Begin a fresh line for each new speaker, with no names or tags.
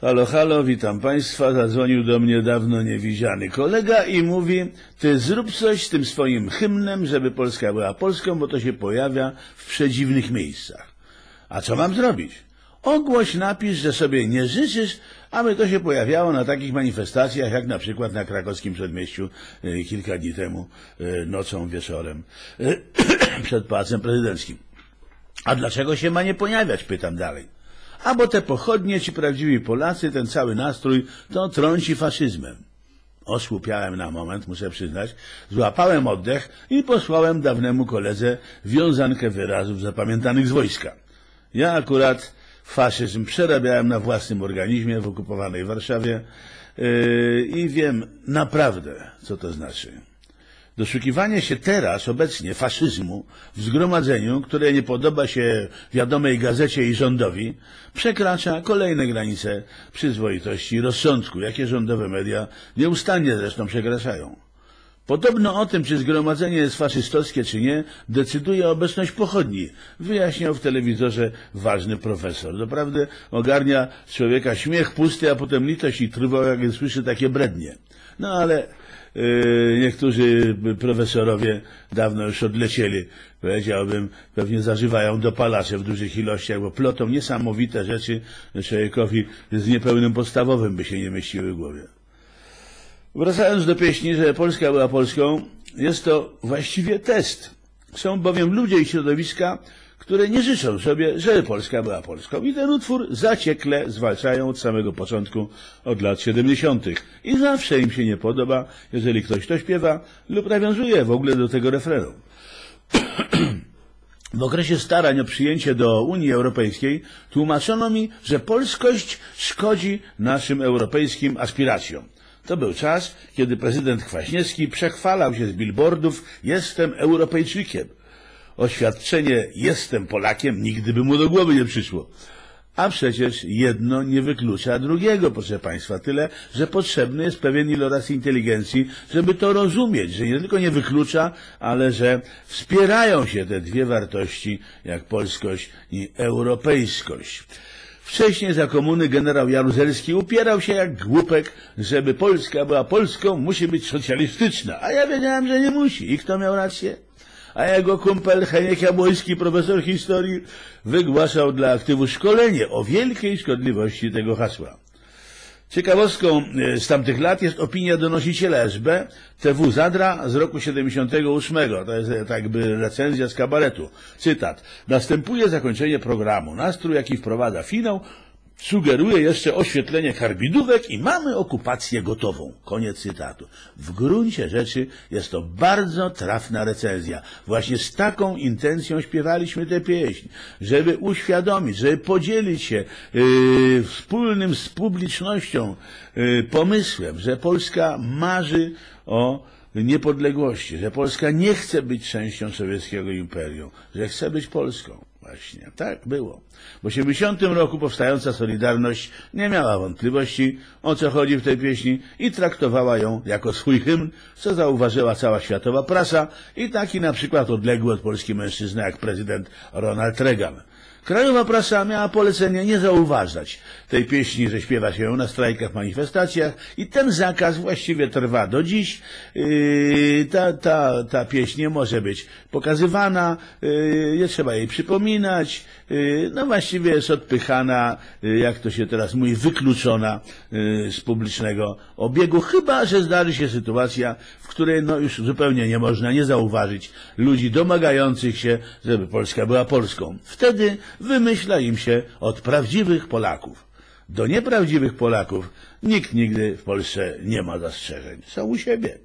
Halo, halo, witam Państwa. Zadzwonił do mnie dawno niewidziany kolega i mówi, ty zrób coś z tym swoim hymnem, żeby Polska była Polską, bo to się pojawia w przedziwnych miejscach. A co mam zrobić? Ogłoś, napisz, że sobie nie życzysz, aby to się pojawiało na takich manifestacjach, jak na przykład na krakowskim przedmieściu e, kilka dni temu, e, nocą, wieczorem, e, przed Pałacem Prezydenckim. A dlaczego się ma nie pojawiać, pytam dalej. A bo te pochodnie, ci prawdziwi Polacy, ten cały nastrój, to trąci faszyzmem. Osłupiałem na moment, muszę przyznać, złapałem oddech i posłałem dawnemu koledze wiązankę wyrazów zapamiętanych z wojska. Ja akurat faszyzm przerabiałem na własnym organizmie w okupowanej Warszawie yy, i wiem naprawdę, co to znaczy. Doszukiwanie się teraz, obecnie, faszyzmu w zgromadzeniu, które nie podoba się wiadomej gazecie i rządowi, przekracza kolejne granice przyzwoitości i rozsądku, jakie rządowe media nieustannie zresztą przekraczają. Podobno o tym, czy zgromadzenie jest faszystowskie, czy nie, decyduje obecność pochodni, wyjaśniał w telewizorze ważny profesor. Doprawdy ogarnia człowieka śmiech pusty, a potem litość i trwoga, gdy słyszy takie brednie. No ale niektórzy profesorowie dawno już odlecieli, powiedziałbym, pewnie zażywają dopalacze w dużych ilościach, bo plotą niesamowite rzeczy człowiekowi z niepełnym podstawowym by się nie mieściły w głowie. Wracając do pieśni, że Polska była Polską, jest to właściwie test. Są bowiem ludzie i środowiska, które nie życzą sobie, żeby Polska była Polską. I ten utwór zaciekle zwalczają od samego początku, od lat 70. I zawsze im się nie podoba, jeżeli ktoś to śpiewa lub nawiązuje w ogóle do tego refrenu. W okresie starań o przyjęcie do Unii Europejskiej tłumaczono mi, że polskość szkodzi naszym europejskim aspiracjom. To był czas, kiedy prezydent Kwaśniewski przechwalał się z billboardów Jestem Europejczykiem oświadczenie jestem Polakiem nigdy by mu do głowy nie przyszło. A przecież jedno nie wyklucza drugiego, proszę Państwa. Tyle, że potrzebny jest pewien iloraz inteligencji, żeby to rozumieć, że nie tylko nie wyklucza, ale że wspierają się te dwie wartości, jak polskość i europejskość. Wcześniej za komuny generał Jaruzelski upierał się jak głupek, żeby Polska była Polską, musi być socjalistyczna. A ja wiedziałem, że nie musi. I kto miał rację? A jego kumpel Heniek Jabłoński, profesor historii, wygłaszał dla aktywu szkolenie o wielkiej szkodliwości tego hasła. Ciekawostką e, z tamtych lat jest opinia donosiciela SB TW Zadra z roku 78. To jest e, tak jakby recenzja z kabaretu. Cytat. Następuje zakończenie programu. Nastrój, jaki wprowadza finał, sugeruje jeszcze oświetlenie karbidówek i mamy okupację gotową. Koniec cytatu. W gruncie rzeczy jest to bardzo trafna recenzja. Właśnie z taką intencją śpiewaliśmy tę pieśń, żeby uświadomić, żeby podzielić się yy, wspólnym z publicznością yy, pomysłem, że Polska marzy o niepodległości, że Polska nie chce być częścią sowieckiego imperium, że chce być Polską. Właśnie, tak było. W 80 roku powstająca Solidarność nie miała wątpliwości, o co chodzi w tej pieśni i traktowała ją jako swój hymn, co zauważyła cała światowa prasa i taki na przykład odległy od Polski mężczyzna jak prezydent Ronald Reagan. Krajowa prasa miała polecenie nie zauważać tej pieśni, że śpiewa się ją na strajkach, manifestacjach i ten zakaz właściwie trwa do dziś. Yy, ta, ta, ta pieśń nie może być pokazywana, yy, nie trzeba jej przypominać, yy, no właściwie jest odpychana, jak to się teraz mówi, wykluczona z publicznego obiegu, chyba, że zdarzy się sytuacja, w której no już zupełnie nie można nie zauważyć ludzi domagających się, żeby Polska była Polską. Wtedy wymyśla im się od prawdziwych Polaków. Do nieprawdziwych Polaków nikt nigdy w Polsce nie ma zastrzeżeń. Są u siebie.